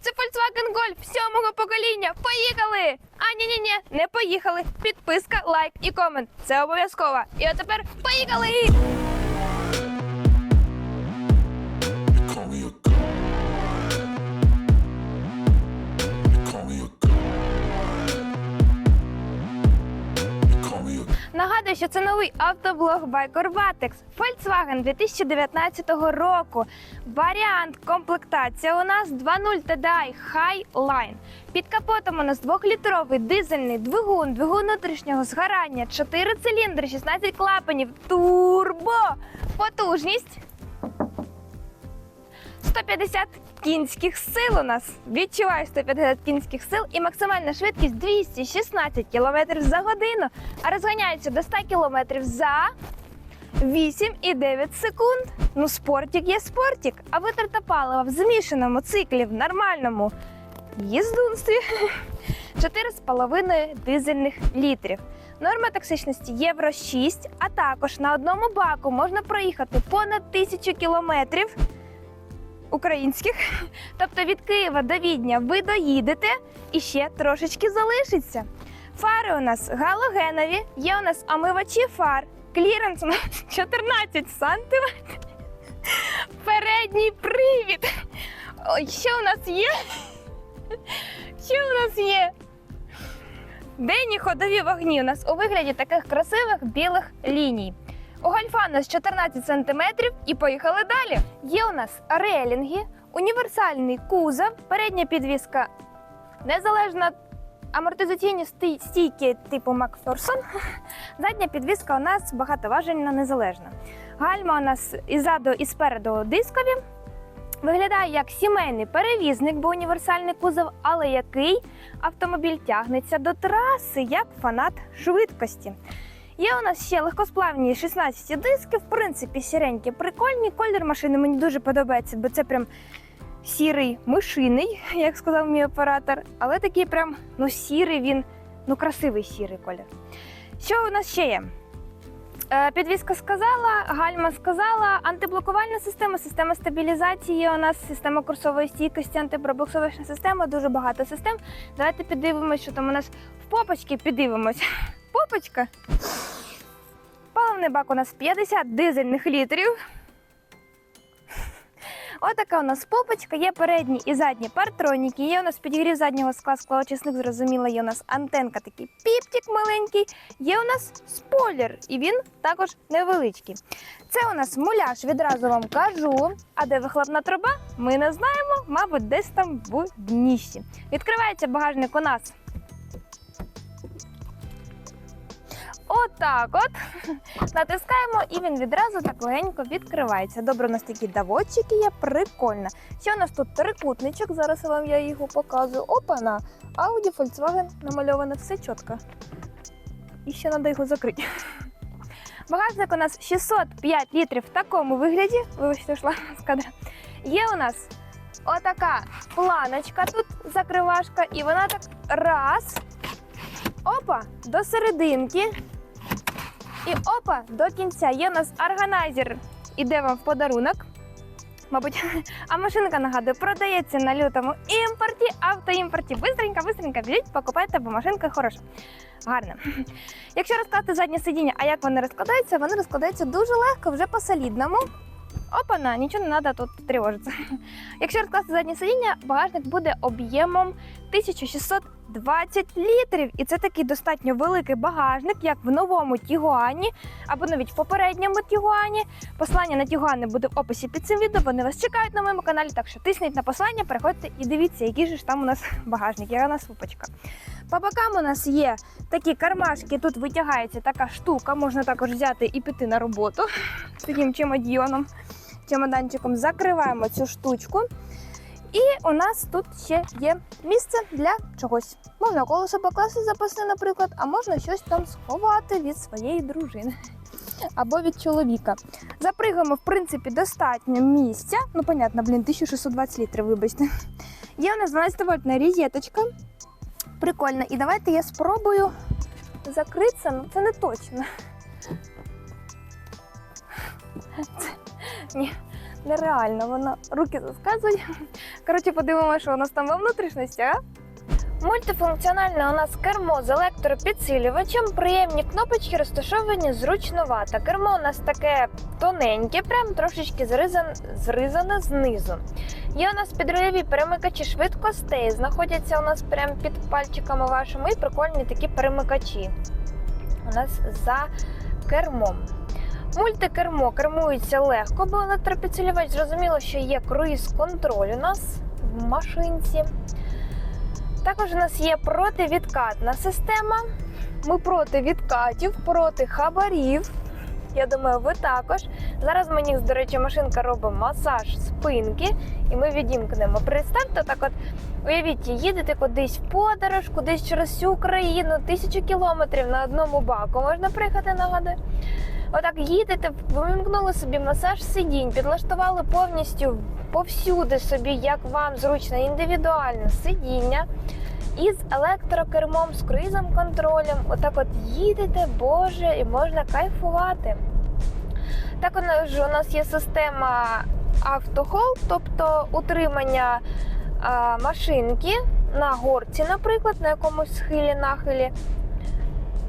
це Volkswagen Golf сьомого покоління. Поїхали! А ні, ні, ні, не поїхали. Підписка, лайк і комент. Це обов'язково. І от тепер поїхали! Нагадую, що це новий автоблог Corvatex. Volkswagen 2019 року. Варіант комплектація у нас 2.0 TDI Highline. Під капотом у нас 2-літровий дизельний двигун, двигун внутрішнього згорання, 4 циліндри, 16 клапанів, турбо, потужність 150 кінських сил у нас. Відчуваю 150 кінських сил і максимальна швидкість 216 км за годину, а розганяється до 100 км за 8,9 секунд. Ну, спортик є спортик, а витрата палива в змішаному циклі в нормальному їздунстві 4,5 дизельних літрів. Норма токсичності Євро 6, а також на одному баку можна проїхати понад 1000 кілометрів українських. Тобто від Києва до Відня ви доїдете і ще трошечки залишиться. Фари у нас галогенові, є у нас омивачі фар. Кліренс у нас 14 сантиметрів. Передній привід. Що у нас є? Що у нас є? Денні ходові вогні у нас у вигляді таких красивих білих ліній. У гольфа у нас 14 см і поїхали далі. Є у нас релінги, універсальний кузов, передня підвіска незалежна. Амортизаційні стійки типу Макферсон. Задня підвіска у нас багатоважельна незалежна. Гальма у нас іззаду і спереду дискові. Виглядає як сімейний перевізник, бо універсальний кузов, але який автомобіль тягнеться до траси як фанат швидкості. Є у нас ще легкосплавні 16 диски, в принципі, сіренькі, прикольні. Колір машини мені дуже подобається, бо це прям сірий мишиний, як сказав мій оператор. Але такий прям ну сірий він, ну красивий сірий колір. Що у нас ще є? Е, Підвізка сказала, гальма сказала, антиблокувальна система, система стабілізації. У нас система курсової стійкості, антипробуксовочна система, дуже багато систем. Давайте подивимось, що там у нас в попочці піддивимось. Попочка. Паливний бак у нас 50 дизельних літрів. Отака у нас попочка, є передні і задні партроніки, є у нас підігрів заднього скла, склоочисник, зрозуміло, є у нас антенка, такий піптик маленький, є у нас спойлер, і він також невеличкий. Це у нас муляж, відразу вам кажу. А де вихлопна труба, ми не знаємо, мабуть, десь там в дніщі. Відкривається багажник у нас. Отак от. Натискаємо і він відразу так легенько відкривається. Добре, у нас такі даводчики є, прикольно. Ще у нас тут трикутничок, зараз вам я його показую. Опана! Audi, Volkswagen намальовано все чітко. І ще треба його закрити. Багажник у нас 605 літрів в такому вигляді. Вибачте, йшла з кадра. Є у нас отака планочка тут, закривашка, і вона так раз. Опа, до серединки. І опа, до кінця. Є у нас органайзер. Іде вам в подарунок. Мабуть, а машинка нагадую, продається на лютому імпорті, автоімпорті. Бистренько, бистренько біжіть, покупайте, бо машинка хороша. Гарна. Якщо розкласти заднє сидіння, а як вони розкладаються, вони розкладаються дуже легко, вже по солідному. Опана, нічого не треба тут тривожитися. Якщо розкласти заднє сидіння, багажник буде об'ємом 1620 літрів. І це такий достатньо великий багажник, як в новому Тігуані або навіть в попередньому Тігуані. Послання на Тігуани буде в описі під цим відео. Вони вас чекають на моєму каналі, так що тисніть на посилання, переходьте і дивіться, який же ж там у нас багажник, яка у нас супочка. По бокам у нас є такі кармашки, тут витягається така штука, можна також взяти і піти на роботу з таким чемодіоном, чемоданчиком. Закриваємо цю штучку. І у нас тут ще є місце для чогось. Можна колесо покласти запасне, наприклад, а можна щось там сховати від своєї дружини або від чоловіка. Запригуємо, в принципі, достатньо місця. Ну, понятно, блін, 1620 літрів, вибачте. Є у нас 12 вольтна різеточка. Прикольно. І давайте я спробую закритися, ну це не точно. Це... Ні, Нереально, вона руки засказує. Коротше, подивимося, що у нас там во внутрішності, а? Мультифункціональне у нас кермо з електропідсилювачем. Приємні кнопочки розташовані зручновато. Кермо у нас таке тоненьке, прям трошечки зризан, зризане знизу. Є у нас підрульові перемикачі швидкостей, знаходяться у нас прямо під пальчиками вашими і прикольні такі перемикачі. У нас за кермом. Мультикермо кермується легко, бо електропідсилювач зрозуміло, що є круїз-контроль у нас в машинці. Також у нас є противідкатна система. Ми проти відкатів, проти хабарів. Я думаю, ви також. Зараз мені, до речі, машинка робить масаж спинки, і ми відімкнемо. Представте, так от уявіть, їдете кудись в подорож, кудись через всю Україну, тисячу кілометрів на одному баку. Можна приїхати нагадую. Отак їдете, вимкнули собі масаж сидінь, підлаштували повністю повсюди собі, як вам зручно, індивідуально сидіння. І з електрокермом, з круїзом контролем. Отак от їдете, Боже, і можна кайфувати. Також у нас є система автохол, тобто утримання машинки на горці, наприклад, на якомусь схилі нахилі,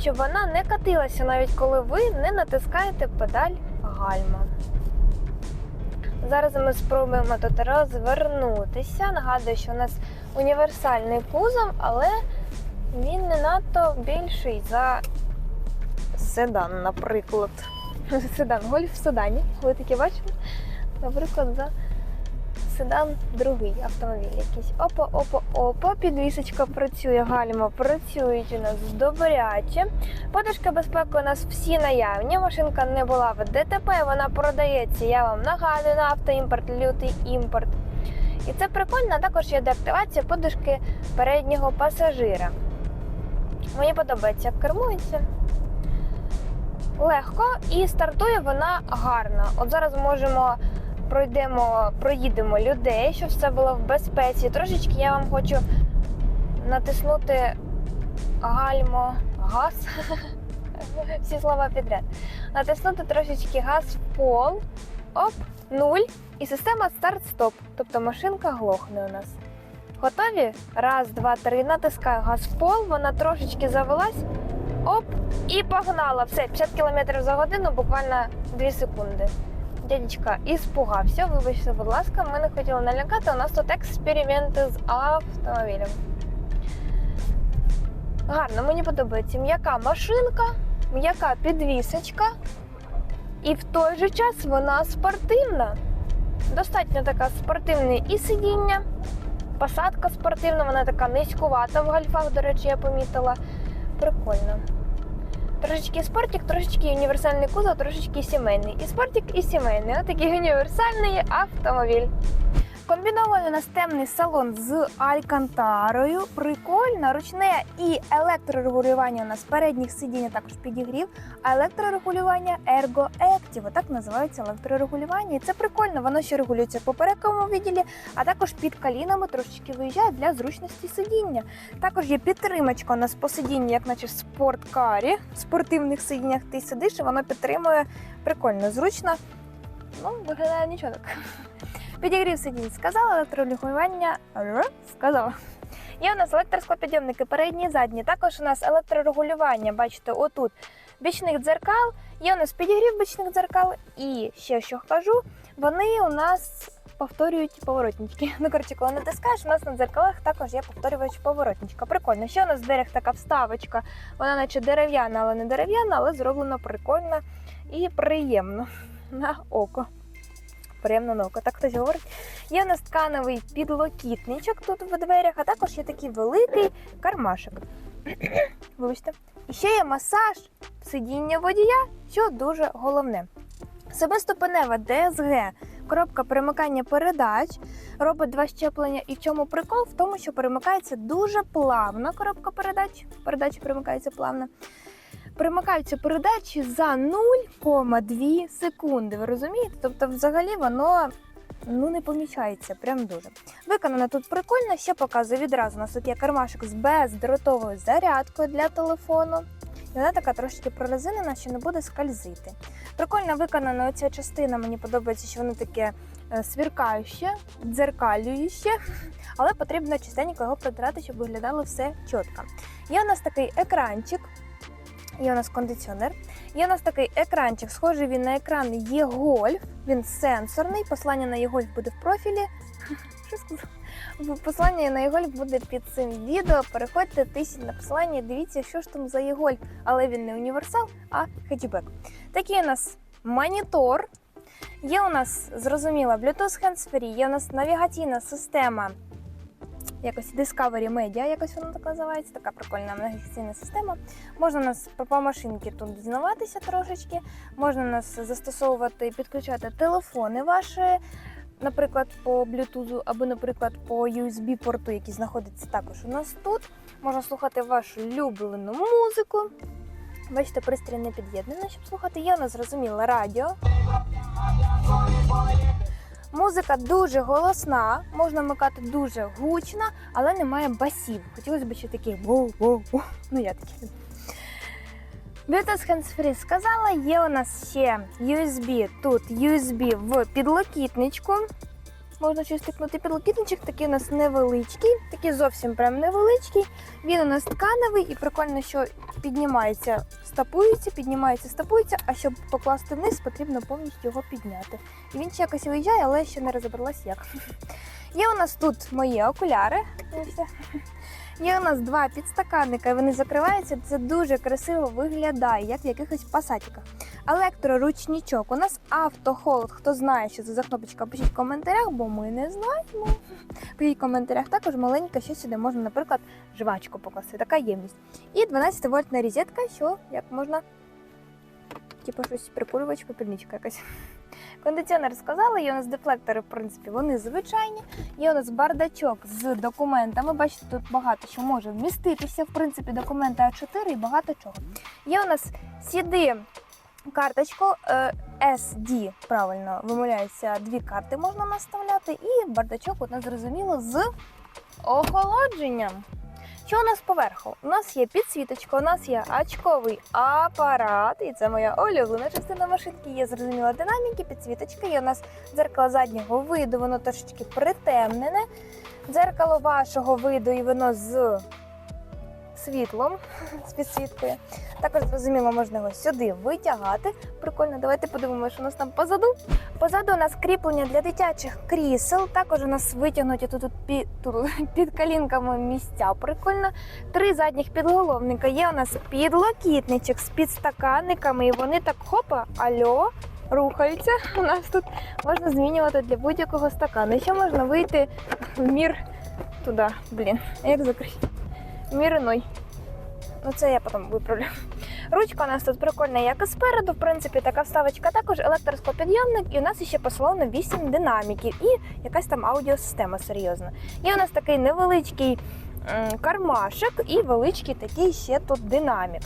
щоб вона не катилася, навіть коли ви не натискаєте педаль гальма. Зараз ми спробуємо тут розвернутися. Нагадую, що у нас універсальний кузов, але він не надто більший за седан, наприклад. Седан, гольф в седані. Ви таке бачили? Наприклад, за седан другий автомобіль якийсь. Опа, опа, опа, підвісочка працює, гальма працюють у нас добряче. Подушка безпеки у нас всі наявні. Машинка не була в ДТП, вона продається. Я вам нагадую на автоімпорт, лютий імпорт. І це прикольно, також є деактивація подушки переднього пасажира. Мені подобається, як кермується. Легко і стартує вона гарно. От зараз можемо пройдемо, проїдемо людей, щоб все було в безпеці. Трошечки я вам хочу натиснути гальмо, газ. Всі слова підряд. Натиснути трошечки газ в пол. Оп, нуль. І система старт-стоп. Тобто машинка глохне у нас. Готові? Раз, два, три. Натискаю газ в пол, вона трошечки завелась. Оп, і погнала. Все, 50 км за годину, буквально 2 секунди. Дядечка іспугався, вибачте, будь ласка, ми не хотіли налякати. У нас тут експерименти з автомобілем. Гарно, мені подобається м'яка машинка, м'яка підвісочка, і в той же час вона спортивна. Достатньо така спортивне і сидіння, посадка спортивна, вона така низькувата в гольфах, до речі, я помітила. Прикольно. Трошечки спортик, трошечки універсальний кузов, трошечки сімейний. І спортик, і сімейний. Отакий універсальний автомобіль. Комбінований у нас темний салон з алькантарою. Прикольно, ручне і електрорегулювання у нас передніх сидінь також підігрів, а електрорегулювання Ergo Active. Так називається електрорегулювання. І це прикольно, воно ще регулюється в поперековому відділі, а також під колінами трошечки виїжджає для зручності сидіння. Також є підтримочка у нас по сидінню, як наче в спорткарі, в спортивних сидіннях ти сидиш, і воно підтримує прикольно, зручно. Ну, виглядає нічого так. Підігрів сидінь сказала, електрорегулювання сказала. Є у нас електросклопідйомники передні і задні. Також у нас електрорегулювання, бачите, отут бічних дзеркал. Є у нас підігрів бічних дзеркал. І ще що кажу, вони у нас повторюють поворотнички. Ну, коротше, коли натискаєш, у нас на дзеркалах також є повторювач поворотничка. Прикольно. Ще у нас в дверях така вставочка. Вона наче дерев'яна, але не дерев'яна, але зроблена прикольно і приємно на око. Приємно на око. Так хтось говорить. Є у нас ткановий підлокітничок тут в дверях, а також є такий великий кармашик. Вибачте. І ще є масаж сидіння водія, що дуже головне. Себеступенева ДСГ, коробка перемикання передач, робить два щеплення. І в чому прикол? В тому, що перемикається дуже плавно. Коробка передач. Передачі перемикаються плавно. Примикаються передачі за 0,2 секунди. Ви розумієте? Тобто, взагалі воно ну не помічається, прям дуже. Виконано тут прикольно, ще показую відразу. У нас тут є кармашок з бездротовою зарядкою для телефону. І вона така трошечки прорезинена, що не буде скользити. Прикольно виконана оця частина. Мені подобається, що воно таке е, свіркаюче, дзеркалююче, але потрібно частенько його протирати, щоб виглядало все чітко. Є у нас такий екранчик, є у нас кондиціонер. Є у нас такий екранчик, схожий він на екран є гольф, він сенсорний. Послання на є гольф буде в профілі. Послання на Єгольф буде під цим відео. Переходьте, тисніть на посилання, дивіться, що ж там за Єгольф. Але він не універсал, а хетчбек. Такий у нас монітор. Є у нас зрозуміло Bluetooth Hands-Free, є у нас навігаційна система. Якось Discovery Media, якось вона так називається, така прикольна навігаційна система. Можна нас по- машинки тут дізнаватися трошечки, можна нас застосовувати, підключати телефони ваші, наприклад, по Bluetooth або, наприклад, по USB-порту, який знаходиться також у нас тут. Можна слухати вашу улюблену музику. Бачите, пристрій не під'єднаний, щоб слухати. Є у нас зрозуміло радіо. Музика дуже голосна, можна вмикати дуже гучно, але немає басів. Хотілося б ще такі воу-воу-воу. Ну я такі. Bluetooth Hands-Free сказала, є у нас ще USB, тут USB в підлокітничку. Можна щось тикнути підлокітничок, такий у нас невеличкий, такий зовсім прям невеличкий. Він у нас тканевий і прикольно, що піднімається, стапується, піднімається, стапується, а щоб покласти вниз, потрібно повністю його підняти. І він ще якось виїжджає, але ще не розібралась як. Є у нас тут мої окуляри. Є у нас два підстаканника, і вони закриваються. Це дуже красиво виглядає, як в якихось пасатіках. Електроручничок. У нас автохолод. Хто знає, що це за кнопочка, пишіть в коментарях, бо ми не знаємо. Пишіть в коментарях також маленька, що сюди можна, наприклад, жвачку покласти. Така ємність. І 12 вольтна розетка, що як можна, типу щось прикурювач, попільничка якась. Кондиціонер сказала, є у нас дефлектори, в принципі, вони звичайні. Є у нас бардачок з документами. Бачите, тут багато що може вміститися. В принципі, документи А4 і багато чого. Є у нас CD карточку е, SD, правильно вимовляється, дві карти можна наставляти, і бардачок, от зрозуміло, з охолодженням. Що у нас поверху? У нас є підсвіточка, у нас є очковий апарат, і це моя улюблена частина машинки. Є зрозуміла динаміки, підсвіточка. Є у нас дзеркало заднього виду, воно трошечки притемнене. Дзеркало вашого виду, і воно з світлом, з підсвіткою. Також зрозуміло, можна його сюди витягати. Прикольно, давайте подивимося, що у нас там позаду. Позаду у нас кріплення для дитячих крісел. Також у нас витягнуті тут, тут, під, тут під колінками місця. Прикольно. Три задніх підголовника. Є у нас підлокітничок з підстаканниками, і вони так хопа, альо. Рухаються. У нас тут можна змінювати для будь-якого стакану. Ще можна вийти в мір туди. Блін, як закрити? Мір. Ну це я потім виправлю. Ручка у нас тут прикольна, як і спереду. В принципі, така вставочка також електросклопідйомник, і у нас ще пословно 8 динаміків і якась там аудіосистема серйозна. Є у нас такий невеличкий м, кармашик і величкий такий ще тут динамік.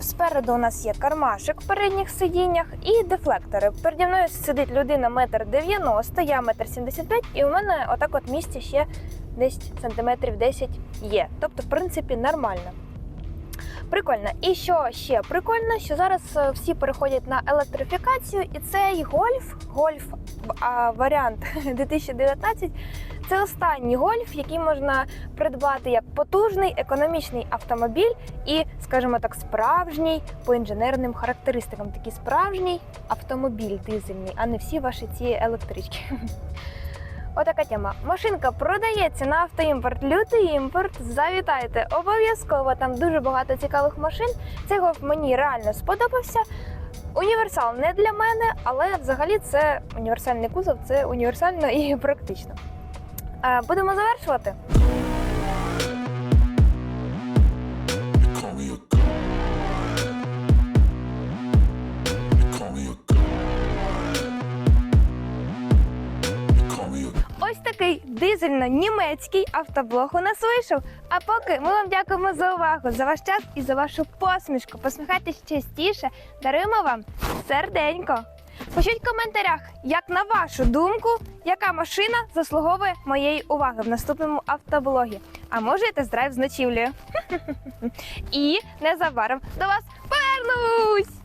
Спереду у нас є кармашик в передніх сидіннях і дефлектори. Переді мною сидить людина метр 90, я метр 75, і у мене отак от місця ще десь сантиметрів 10 є. Тобто, в принципі, нормально. Прикольно. І що ще прикольно, що зараз е, всі переходять на електрифікацію, і цей гольф, гольф а, варіант 2019 це останній гольф, який можна придбати як потужний економічний автомобіль і, скажімо так, справжній по інженерним характеристикам. Такий справжній автомобіль дизельний, а не всі ваші ці електрички. Отака тема. Машинка продається на автоімпорт, лютий імпорт. Завітайте обов'язково. Там дуже багато цікавих машин. Цей гольф мені реально сподобався. Універсал не для мене, але взагалі це універсальний кузов, це універсально і практично. Е, Будемо завершувати. Такий дизельно-німецький автоблог у нас вийшов. А поки ми вам дякуємо за увагу, за ваш час і за вашу посмішку. Посміхайтесь частіше, даруємо вам серденько. Пишіть в коментарях, як на вашу думку, яка машина заслуговує моєї уваги в наступному автоблогі. А може я тест-драйв з ночівлею. І незабаром до вас повернусь!